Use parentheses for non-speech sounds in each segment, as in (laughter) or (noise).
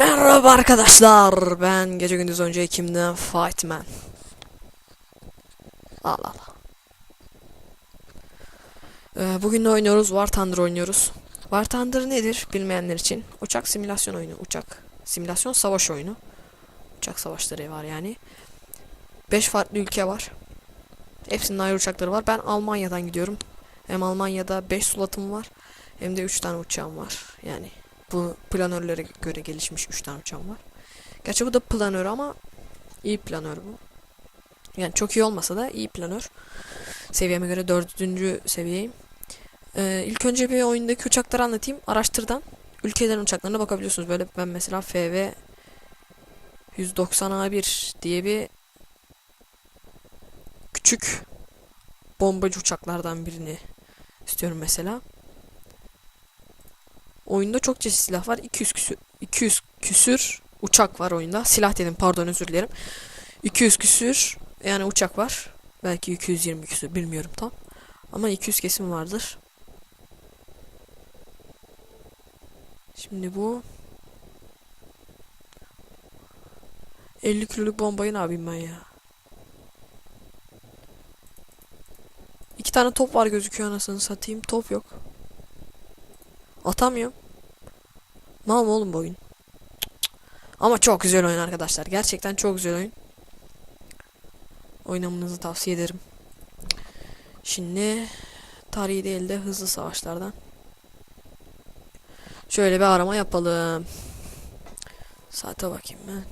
Merhaba arkadaşlar. Ben gece gündüz önce kimden Fightman. Allah Allah. Ee, bugün ne oynuyoruz? War Thunder oynuyoruz. War Thunder nedir bilmeyenler için? Uçak simülasyon oyunu. Uçak simülasyon savaş oyunu. Uçak savaşları var yani. 5 farklı ülke var. Hepsinin ayrı uçakları var. Ben Almanya'dan gidiyorum. Hem Almanya'da 5 sulatım var. Hem de 3 tane uçağım var. Yani bu planörlere göre gelişmiş 3 tane uçağım var. Gerçi bu da planör ama iyi planör bu. Yani çok iyi olmasa da iyi planör. Seviyeme göre dördüncü seviyeyim. Ee, ilk önce bir oyundaki uçakları anlatayım. Araştırdan ülkelerin uçaklarına bakabiliyorsunuz. Böyle ben mesela FV 190A1 diye bir küçük bombacı uçaklardan birini istiyorum mesela. Oyunda çok çeşitli silah var. 200 küsür, 200 küsür uçak var oyunda. Silah dedim pardon özür dilerim. 200 küsür yani uçak var. Belki 220 küsür bilmiyorum tam. Ama 200 kesim vardır. Şimdi bu 50 kiloluk bombayı ne yapayım ben ya? İki tane top var gözüküyor anasını satayım. Top yok. Atamıyorum. Mal mı oğlum bu oyun? Ama çok güzel oyun arkadaşlar. Gerçekten çok güzel oyun. Oynamanızı tavsiye ederim. Şimdi tarihi değil de hızlı savaşlardan. Şöyle bir arama yapalım. Saate bakayım ben.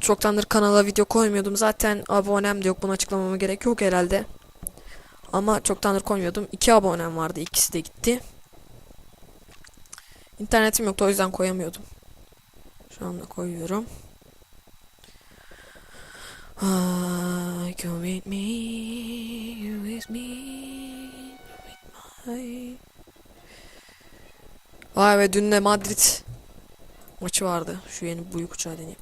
Çoktandır kanala video koymuyordum. Zaten abonem de yok. Bunu açıklamama gerek yok herhalde. Ama çoktandır koymuyordum. İki abonem vardı. ikisi de gitti. İnternetim yoktu o yüzden koyamıyordum. Şu anda koyuyorum. Ah, come with me, with me, with my... Vay be dün de Madrid maçı vardı. Şu yeni büyük uçağı deneyeyim.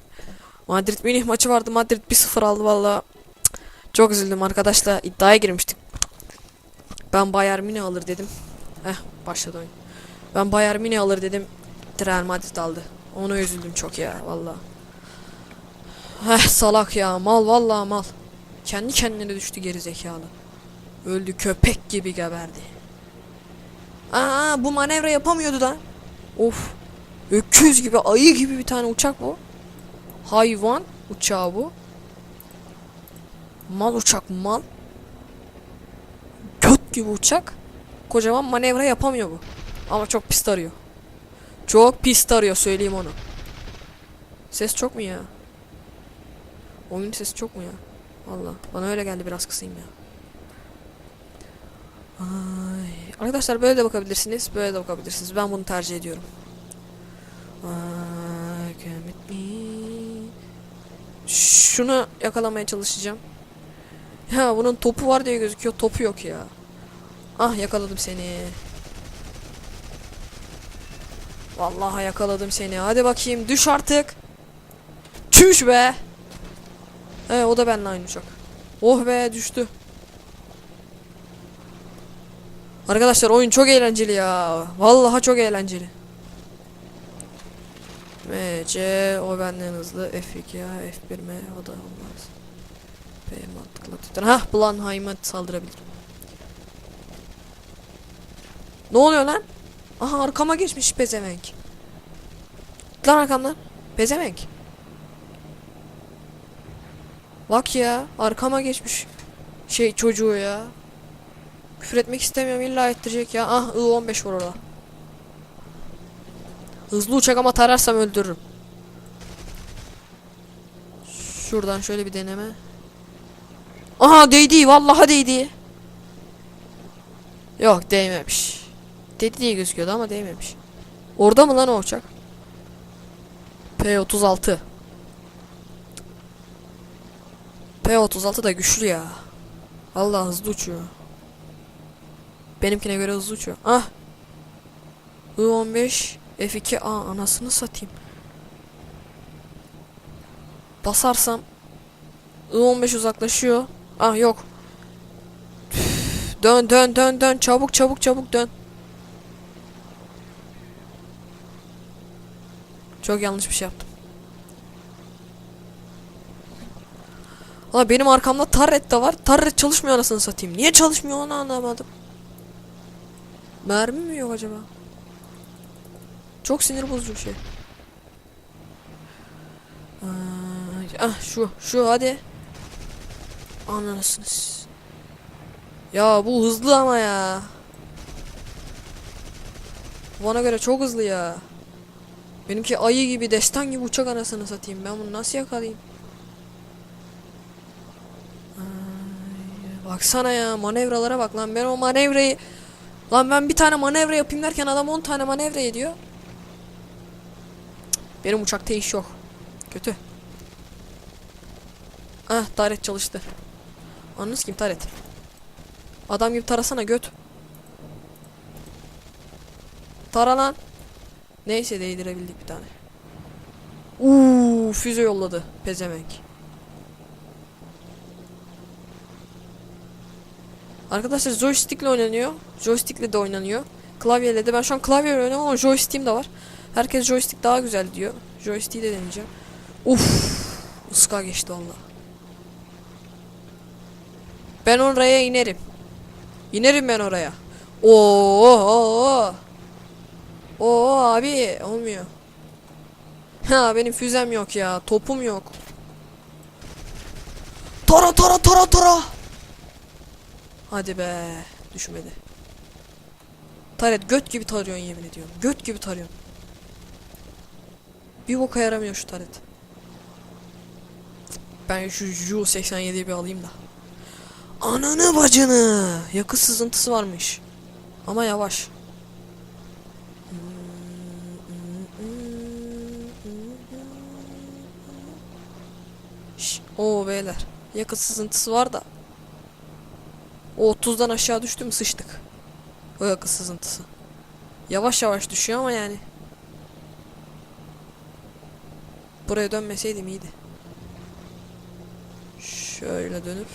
Madrid Münih maçı vardı. Madrid 1-0 aldı valla. Çok üzüldüm arkadaşlar. iddiaya girmiştik. Ben Bayern Münih alır dedim. Eh başladı oyun. Ben Bayern Münih alır dedim. Real Madrid aldı. Ona üzüldüm çok ya valla. Eh salak ya mal valla mal. Kendi kendine düştü geri zekalı. Öldü köpek gibi geberdi. Aa bu manevra yapamıyordu da. Of. Öküz gibi ayı gibi bir tane uçak bu. Hayvan uçağı bu. Mal uçak mal. Göt gibi uçak. Kocaman manevra yapamıyor bu. Ama çok pis tarıyor. Çok pis tarıyor söyleyeyim onu. Ses çok mu ya? Oyun sesi çok mu ya? Valla bana öyle geldi biraz kısayım ya. Ay. Arkadaşlar böyle de bakabilirsiniz. Böyle de bakabilirsiniz. Ben bunu tercih ediyorum. Şunu yakalamaya çalışacağım. Ya bunun topu var diye gözüküyor. Topu yok ya. Ah yakaladım seni. Vallahi yakaladım seni. Hadi bakayım düş artık. Çüş be. Ee, o da benimle aynı uçak. Oh be düştü. Arkadaşlar oyun çok eğlenceli ya. Vallahi çok eğlenceli. MC o benden hızlı F2 ya F1 M o da olmaz. B mantıklı tutar. Hah Blanheim'a saldırabilirim. Ne oluyor lan? Aha arkama geçmiş pezevenk. Lan arkamdan. Pezevenk. Bak ya arkama geçmiş. Şey çocuğu ya. Küfür etmek istemiyorum illa ettirecek ya. Ah I-15 var orada. Hızlı uçak ama tararsam öldürürüm. Şuradan şöyle bir deneme. Aha değdi vallahi değdi. Yok değmemiş. Dedi diye gözüküyordu ama değmemiş. Orada mı lan o uçak? P36. P36 da güçlü ya. Allah hızlı uçuyor. Benimkine göre hızlı uçuyor. Ah. I-15 F2 A anasını satayım. Basarsam I-15 uzaklaşıyor. Ah yok. Üf, dön dön dön dön çabuk çabuk çabuk dön. Çok yanlış bir şey yaptım. Valla benim arkamda tarret de var. Tarret çalışmıyor anasını satayım. Niye çalışmıyor onu anlamadım. Mermi mi yok acaba? Çok sinir bozucu bir şey. Ay, ah şu şu hadi. Ananısınız. Ya bu hızlı ama ya. Bana göre çok hızlı ya. Benimki ayı gibi destan gibi uçak anasını satayım. Ben bunu nasıl yakalayayım? Ay, baksana ya manevralara bak lan. Ben o manevrayı Lan ben bir tane manevra yapayım derken adam 10 tane manevra ediyor. Benim uçakta iş yok. Kötü. Ah taret çalıştı. Anınız kim taret? Adam gibi tarasana göt. Tara lan. Neyse değdirebildik bir tane. Uuu füze yolladı pezevenk. Arkadaşlar joystickle oynanıyor. Joystickle de oynanıyor. Klavyeyle de ben şu an klavyeyle oynuyorum ama joystick'im de var. Herkes joystick daha güzel diyor. Joystick'i de deneyeceğim. Uf, ıska geçti valla. Ben oraya inerim. İnerim ben oraya. Oo, oo. Abi olmuyor. Ha benim füzem yok ya. Topum yok. Tara tara tara tara. Hadi be. Düşmedi. Taret göt gibi tarıyorsun yemin ediyorum. Göt gibi tarıyorsun. Bir boka yaramıyor şu taret. Ben şu Ju 87'yi bir alayım da. Ananı bacını. Yakıt sızıntısı varmış. Ama yavaş. Oo beyler. Yakıt sızıntısı var da. O 30'dan aşağı düştü mü sıçtık. O yakıt sızıntısı. Yavaş yavaş düşüyor ama yani. Buraya dönmeseydim iyiydi. Şöyle dönüp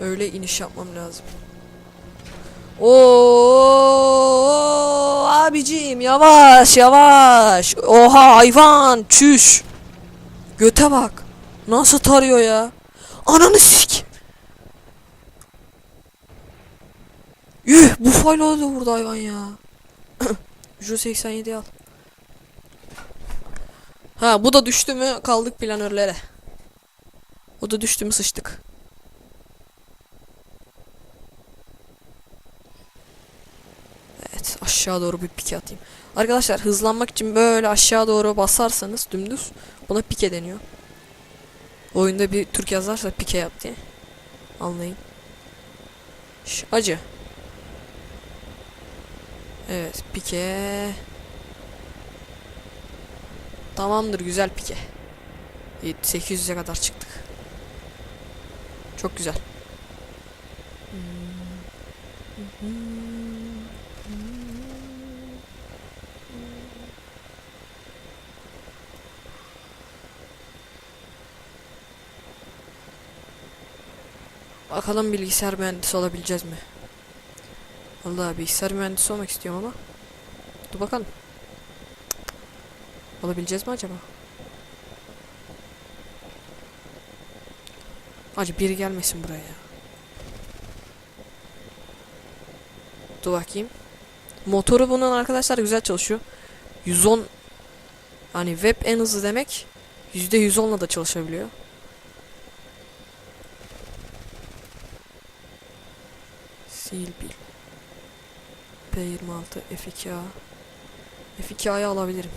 öyle iniş yapmam lazım. Oo abicim yavaş yavaş. Oha hayvan çüş. Göte bak. Nasıl tarıyor ya? Ananı sik. Yuh bu fayla da vurdu hayvan ya. (clears throat) Ju 87 al. Ha bu da düştü mü kaldık planörlere. O da düştü mü sıçtık. Evet aşağı doğru bir pike atayım. Arkadaşlar hızlanmak için böyle aşağı doğru basarsanız dümdüz buna pike deniyor. Oyunda bir Türk yazarsa pike yap diye. Anlayın. Şş, acı. Evet pike. Tamamdır güzel pike. 800'e kadar çıktık. Çok güzel. Bakalım bilgisayar mühendisi olabileceğiz mi? Vallahi bilgisayar mühendisi olmak istiyorum ama. Dur bakalım. Olabileceğiz mi acaba? Acı biri gelmesin buraya ya. Dur bakayım. Motoru bunun arkadaşlar güzel çalışıyor. 110 hani web en hızlı demek %110'la da çalışabiliyor. P26 F2A F2A'yı alabilirim.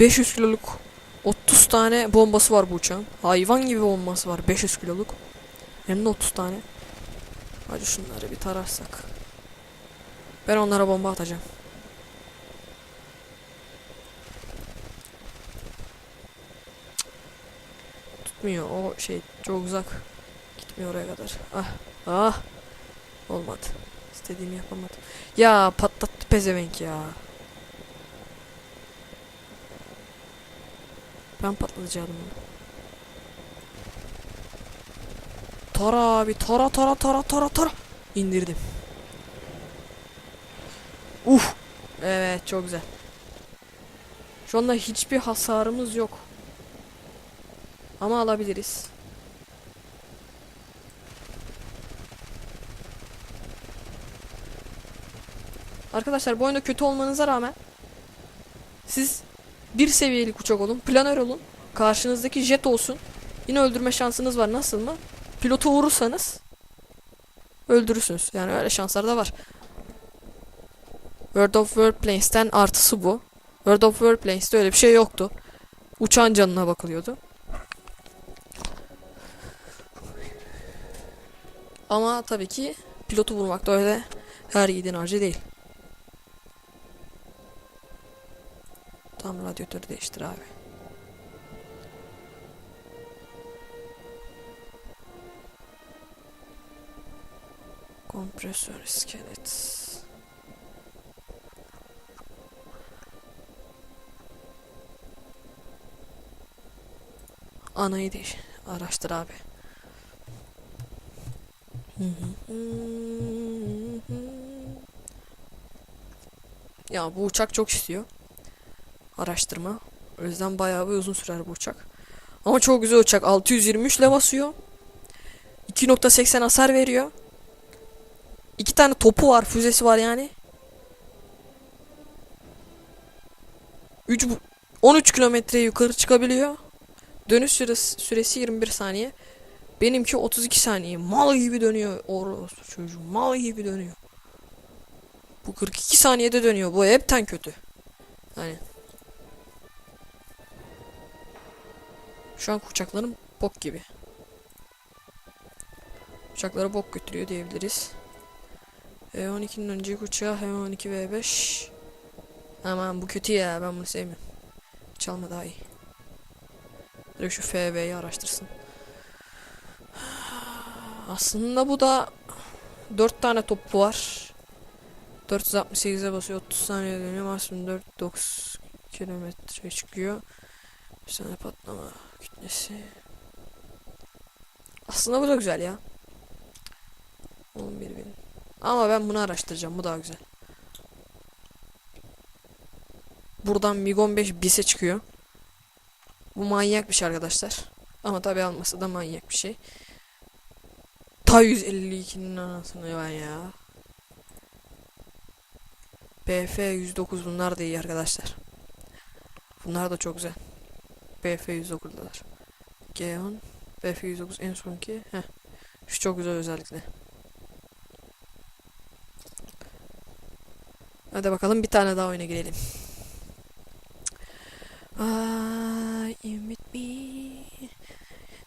500 kiloluk 30 tane bombası var bu uçağın. Hayvan gibi bombası var 500 kiloluk. Hem de 30 tane. Hadi şunları bir tararsak. Ben onlara bomba atacağım. Tutmuyor o şey çok uzak. Gitmiyor oraya kadar. Ah ah. Olmadı. İstediğimi yapamadım. Ya patlattı pezevenk ya. Ben patlatacaktım onu. Tara abi tara tara tara tara tara. İndirdim. Uf. Evet çok güzel. Şu anda hiçbir hasarımız yok. Ama alabiliriz. Arkadaşlar bu oyunda kötü olmanıza rağmen siz bir seviyelik uçak olun, planör olun, karşınızdaki jet olsun. Yine öldürme şansınız var. Nasıl mı? Pilotu vurursanız öldürürsünüz. Yani öyle şanslar da var. World of Warplanes'ten artısı bu. World of Warplanes'te öyle bir şey yoktu. Uçağın canına bakılıyordu. Ama tabii ki pilotu vurmak da öyle her yiğidin harcı değil. Tam radyatörü değiştir abi. Kompresör iskelet. Anayı değiş araştır abi. Ya bu uçak çok istiyor. Araştırma. O yüzden bayağı bir uzun sürer bu uçak. Ama çok güzel uçak. 623 ile basıyor. 2.80 hasar veriyor. İki tane topu var, füzesi var yani. 3 bu- 13 kilometre yukarı çıkabiliyor. Dönüş süresi, süresi 21 saniye. Benimki 32 saniye. Mal gibi dönüyor. Orası çocuğum mal gibi dönüyor. Bu 42 saniyede dönüyor. Bu hepten kötü. Yani. Şu an uçaklarım bok gibi. Uçakları bok götürüyor diyebiliriz. E12'nin önceki uçağı E12 V5. Aman bu kötü ya ben bunu sevmiyorum. Çalma daha iyi. Dur şu FV'yi araştırsın. Aslında bu da 4 tane topu var. 468'e basıyor 30 saniye dönüyor maksimum 4.9 kilometre çıkıyor. Bir tane patlama kütlesi. Aslında bu da güzel ya. 11 bin. Ama ben bunu araştıracağım. Bu daha güzel. Buradan MiG-15 bise çıkıyor. Bu manyak bir şey arkadaşlar. Ama tabi alması da manyak bir şey. Ta 152'nin anasını ben ya. BF 109 bunlar da iyi arkadaşlar. Bunlar da çok güzel. BF 109'dalar. G10 BF 109 en sonki. Heh. Şu çok güzel özellikle. Hadi bakalım bir tane daha oyuna girelim. Ay, with me.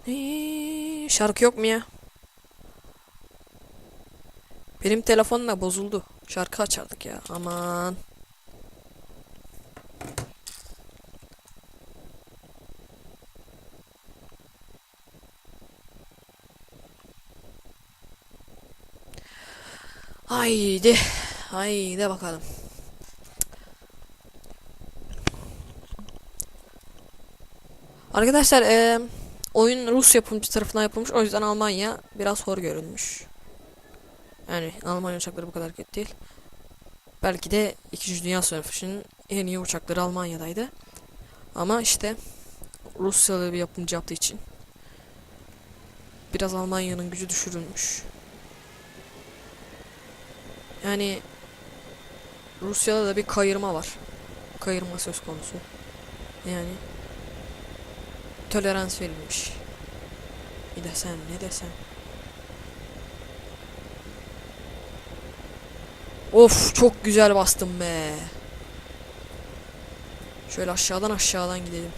Ee, Şarkı yok mu ya? Benim telefon da bozuldu. Şarkı açardık ya. Aman. Haydi. Haydi bakalım. Arkadaşlar eee, oyun Rus yapımcı tarafından yapılmış. O yüzden Almanya biraz hor görünmüş. Yani Almanya uçakları bu kadar kötü değil. Belki de 2. Dünya Savaşı'nın en iyi uçakları Almanya'daydı. Ama işte Rusyalı bir yapımcı yaptığı için biraz Almanya'nın gücü düşürülmüş. Yani Rusya'da da bir kayırma var. Kayırma söz konusu. Yani tolerans verilmiş. Bir desem ne desem. Of çok güzel bastım be. Şöyle aşağıdan aşağıdan gidelim.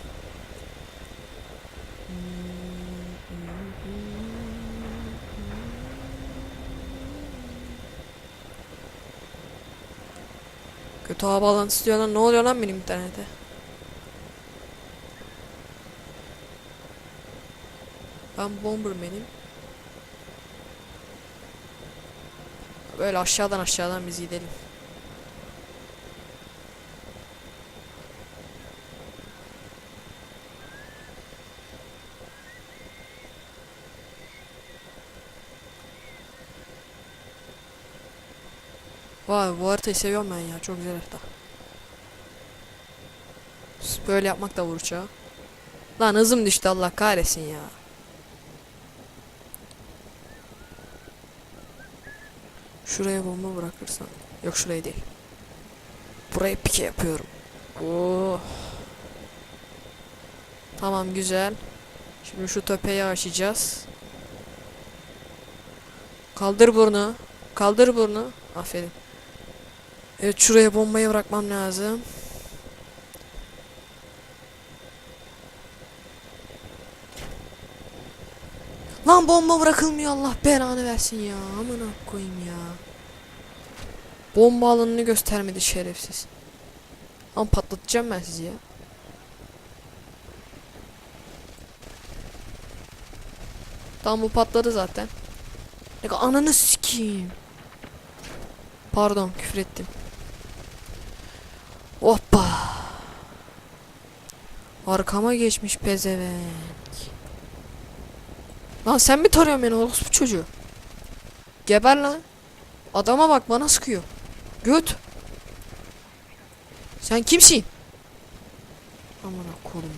Hava bağlantısı diyorlar. Ne oluyor lan benim internete? Ben Bomberman'im. Böyle aşağıdan aşağıdan biz gidelim. Vay bu haritayı seviyorum ben ya. Çok güzel harita. Böyle yapmak da vuruş ya. Lan hızım düştü Allah kahretsin ya. Şuraya bomba bırakırsan. Yok şuraya değil. Buraya pike yapıyorum. Oh. Tamam güzel. Şimdi şu tepeyi aşacağız. Kaldır burnu. Kaldır burnu. Aferin. Evet şuraya bombayı bırakmam lazım. Lan bomba bırakılmıyor Allah belanı versin ya. Amına koyayım ya. Bomba alanını göstermedi şerefsiz. Ama patlatacağım ben sizi ya. Tamam bu patladı zaten. Ananı sikeyim. Pardon küfür ettim. Hoppa. Arkama geçmiş pezevenk. Lan sen mi tarıyorsun beni orospu çocuğu? Geber lan. Adama bak bana sıkıyor. Göt. Sen kimsin? Amına kolum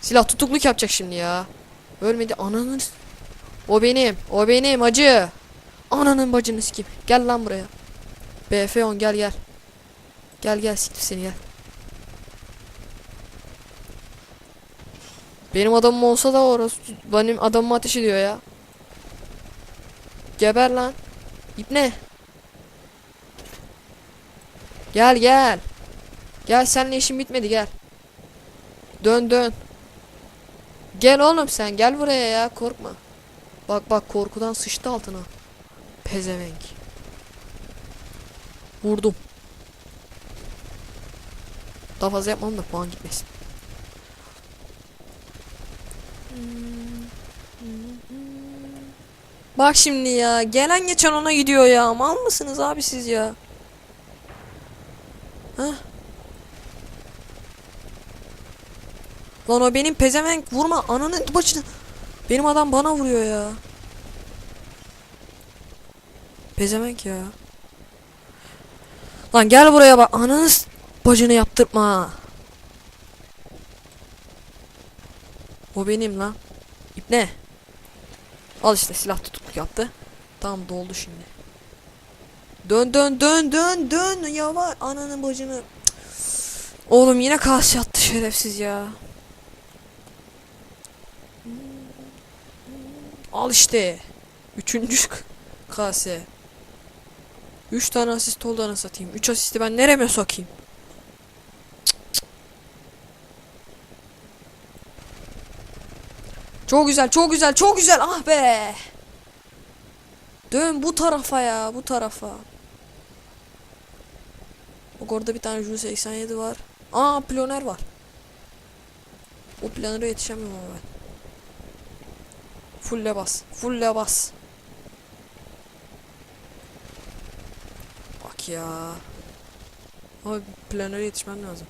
Silah tutukluk yapacak şimdi ya. Ölmedi ananın. O benim. O benim acı. Ananın bacını sikeyim. Gel lan buraya. BF10 gel gel. Gel gel siktir seni gel. Benim adamım olsa da orası benim adamıma ateş ediyor ya. Geber lan. İpne. Gel gel. Gel seninle işim bitmedi gel. Dön dön. Gel oğlum sen gel buraya ya korkma. Bak bak korkudan sıçtı altına. Pezevenk. Vurdum. Daha fazla yapmam da puan gitmesin. Bak şimdi ya. Gelen geçen ona gidiyor ya. Mal mısınız abi siz ya? Hah. Lan o benim pezevenk vurma ananın başını. Benim adam bana vuruyor ya. Pezevenk ya. Lan gel buraya bak ananı s- bacını yaptırma. O benim lan. İp ne? Al işte silah tutukluk yaptı. Tamam doldu şimdi. Dön dön dön dön dön ya var ananın bacını. Oğlum yine kas yattı şerefsiz ya. Al işte. Üçüncü (laughs) kase. Üç tane asist oldu anasını satayım. Üç asisti ben nereme sokayım? Cık. Çok güzel, çok güzel, çok güzel. Ah be. Dön bu tarafa ya, bu tarafa. Bak orada bir tane Ju 87 var. Aa, planer var. O planere yetişemiyorum ben. Fulle bas. Fulle bas. Bak ya. Ama planere yetişmem lazım.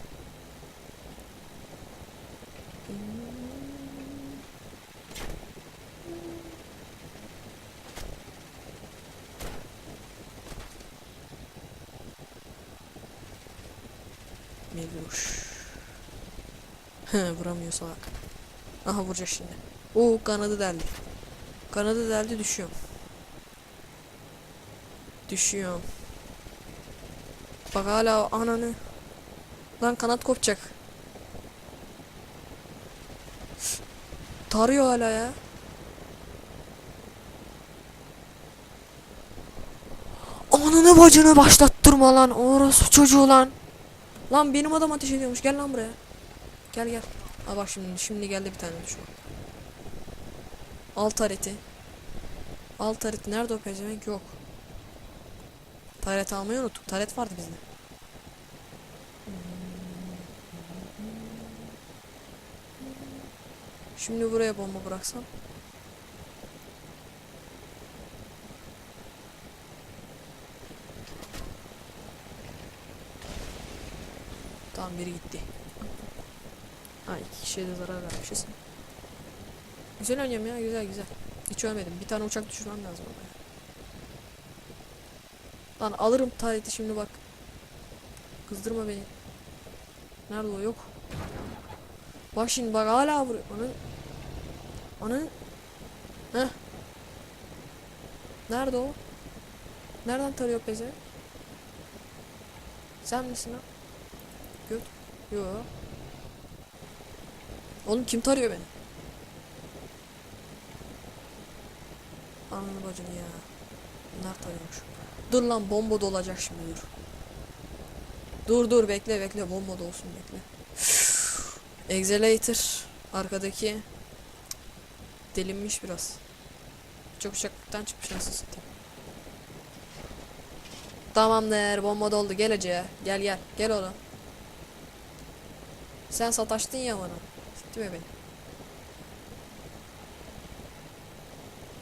He vuramıyor salak. Aha vuracak şimdi. Oo kanadı deldi. Kanadı deldi düşüyorum. Düşüyorum. Bak hala ananı. Lan kanat kopacak. Tarıyor hala ya. Ananı bacını başlattırma lan. Orası çocuğu lan. Lan benim adam ateş ediyormuş. Gel lan buraya. Gel gel. Ha bak şimdi şimdi geldi bir tane düşman. Alt tareti. Alt tareti nerede o pezevenk yok. Taret almayı unuttuk. Taret vardı bizde. Şimdi buraya bomba bıraksam. Tamam biri gitti. Ha iki kişiye de zarar vermişiz. Güzel oynuyorum ya güzel güzel. Hiç ölmedim. Bir tane uçak düşürmem lazım ama. Lan alırım tarihte şimdi bak. Kızdırma beni. Nerede o yok. Bak şimdi bak hala vuruyor. Onun. Onun. Heh. Nerede o? Nereden tarıyor peze? Sen misin lan? Göt. Yo. Oğlum kim tarıyor beni? Ananı bacını ya. Bunlar tarıyormuş. Dur lan bomba dolacak şimdi dur. Dur dur bekle bekle bomba da olsun bekle. (sighs) Exelator arkadaki delinmiş biraz. Çok uçaklıktan çıkmış nasıl satayım. Tamamdır bomba doldu gel Ece'ye. Gel gel gel oğlum. Sen sataştın ya bana. Sikti mi beni?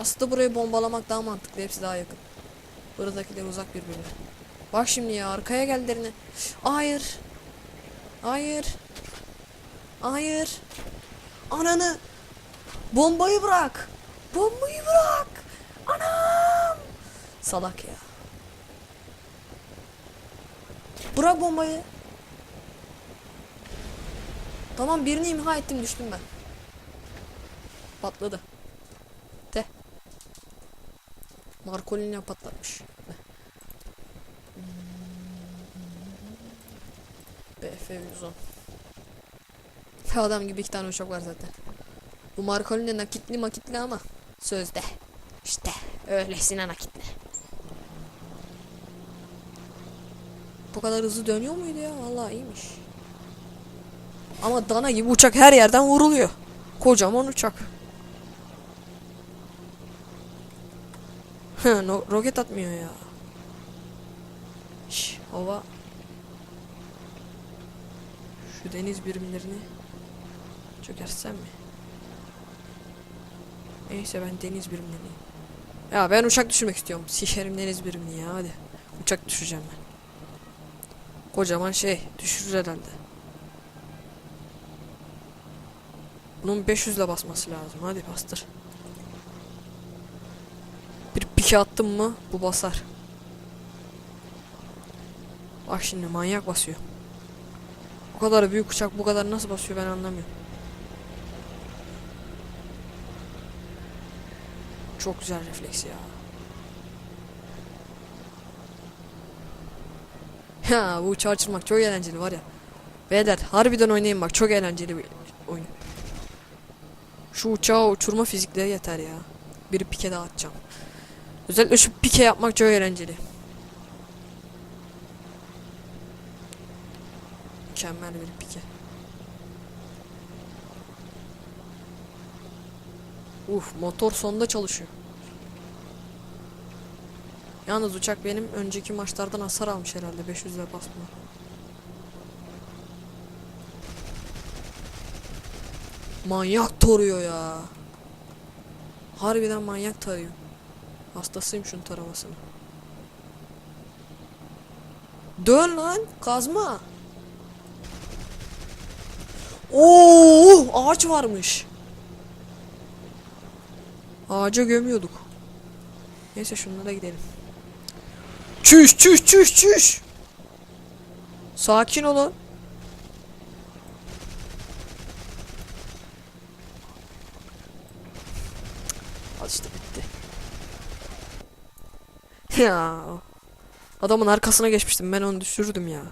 Aslında burayı bombalamak daha mantıklı. Hepsi daha yakın. Buradakiler uzak birbirine. Bak şimdi ya arkaya geldilerine. Hayır. Hayır. Hayır. Ananı. Bombayı bırak. Bombayı bırak. Anam. Salak ya. Bırak bombayı. Tamam birini imha ettim düştüm ben. Patladı. De. Marcoline patlatmış. BF 110. Adam gibi iki tane uçak var zaten. Bu Marcoline nakitli makitli ama sözde. İşte öylesine nakitli. Bu kadar hızlı dönüyor muydu ya? Vallahi iyiymiş. Ama dana gibi uçak her yerden vuruluyor. Kocaman uçak. (laughs) no, roket atmıyor ya. Şş, hava. Şu deniz birimlerini çökersem mi? Neyse ben deniz birimlerini. Ya ben uçak düşürmek istiyorum. Sikerim deniz birimini ya hadi. Uçak düşüreceğim ben. Kocaman şey düşürür herhalde. Bunun 500 ile basması lazım. Hadi bastır. Bir pike attım mı bu basar. Bak şimdi manyak basıyor. Bu kadar büyük uçak bu kadar nasıl basıyor ben anlamıyorum. Çok güzel refleks ya. (laughs) Ya bu uçağı uçurmak çok eğlenceli var ya. Beyler harbiden oynayın bak çok eğlenceli bir oyun. Şu uçağı uçurma fizikleri yeter ya. Bir pike daha atacağım. Özellikle şu pike yapmak çok eğlenceli. Mükemmel bir pike. Uf motor sonunda çalışıyor. Yalnız uçak benim önceki maçlardan hasar almış herhalde 500 lira basma. Manyak toruyor ya. Harbiden manyak tarıyor. Hastasıyım şunun taramasını. Dön lan kazma. Oo ağaç varmış. Ağaca gömüyorduk. Neyse şunlara gidelim. Çüş çüş çüş çüş. Sakin olun. Al işte bitti. Ya. Adamın arkasına geçmiştim. Ben onu düşürdüm ya.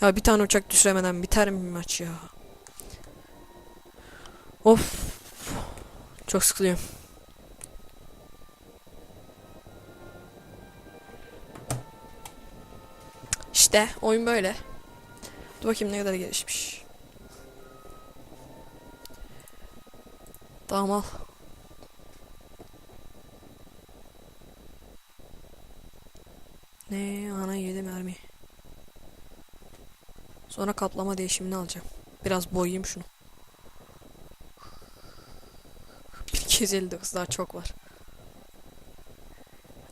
Ya bir tane uçak düşüremeden biter mi maç ya? Of. Çok sıkılıyorum. İşte oyun böyle. Dur bakayım ne kadar gelişmiş. Tamam al. Ne ana yedi mermi. Sonra kaplama değişimini alacağım. Biraz boyayayım şunu. (laughs) 1259 daha çok var.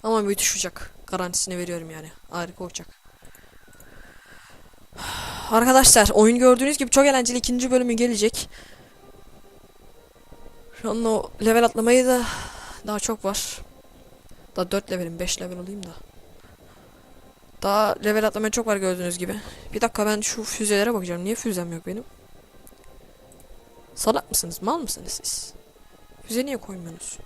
Ama müthiş uçak. Garantisini veriyorum yani. Harika uçak. (sighs) Arkadaşlar oyun gördüğünüz gibi çok eğlenceli ikinci bölümü gelecek. Şu an o level atlamayı da daha çok var. Daha 4 levelim 5 level olayım da. Daha level atlamaya çok var gördüğünüz gibi. Bir dakika ben şu füzelere bakacağım. Niye füzem yok benim? Salak mısınız? Mal mısınız siz? Füze niye koymuyorsunuz?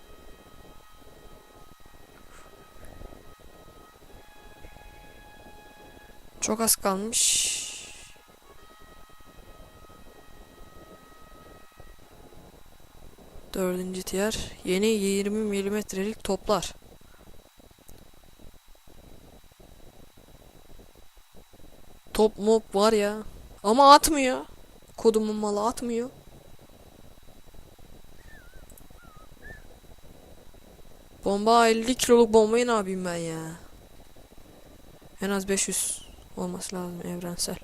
Çok az kalmış. Dördüncü tiyer. Yeni 20 milimetrelik toplar. Top mop var ya. Ama atmıyor. Kodumun malı atmıyor. Bomba 50 kiloluk bombayı ne yapayım ben ya? En az 500 olması lazım evrensel.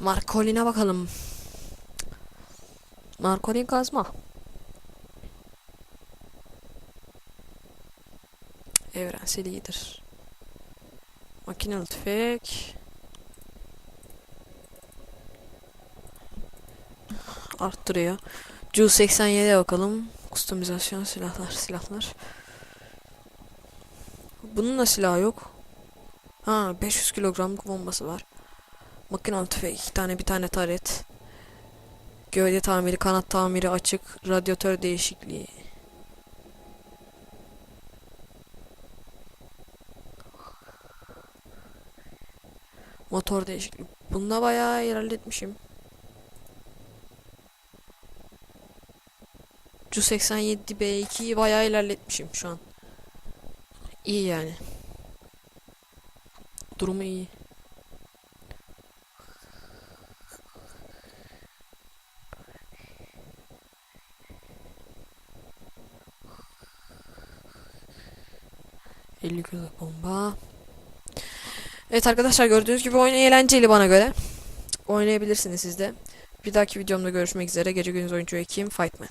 Marcolin'e bakalım. Marcolin kazma. Evrensel iyidir. Makinalı tüfek. Arttırıyor. Cu 87'ye bakalım. Kustomizasyon silahlar silahlar. Bunun da silahı yok. Ha 500 kilogramlık bombası var. Makinalı tüfek iki tane bir tane taret. Gövde tamiri, kanat tamiri açık, radyatör değişikliği. Motor değişikliği. Bunda bayağı ilerletmişim. Cu 87 B2'yi bayağı ilerletmişim şu an. İyi yani. Durumu iyi. ...50 kilo bomba. Evet arkadaşlar gördüğünüz gibi oyun eğlenceli bana göre. Oynayabilirsiniz siz de. Bir dahaki videomda görüşmek üzere. Gece gündüz oyuncu Ekim Fightman.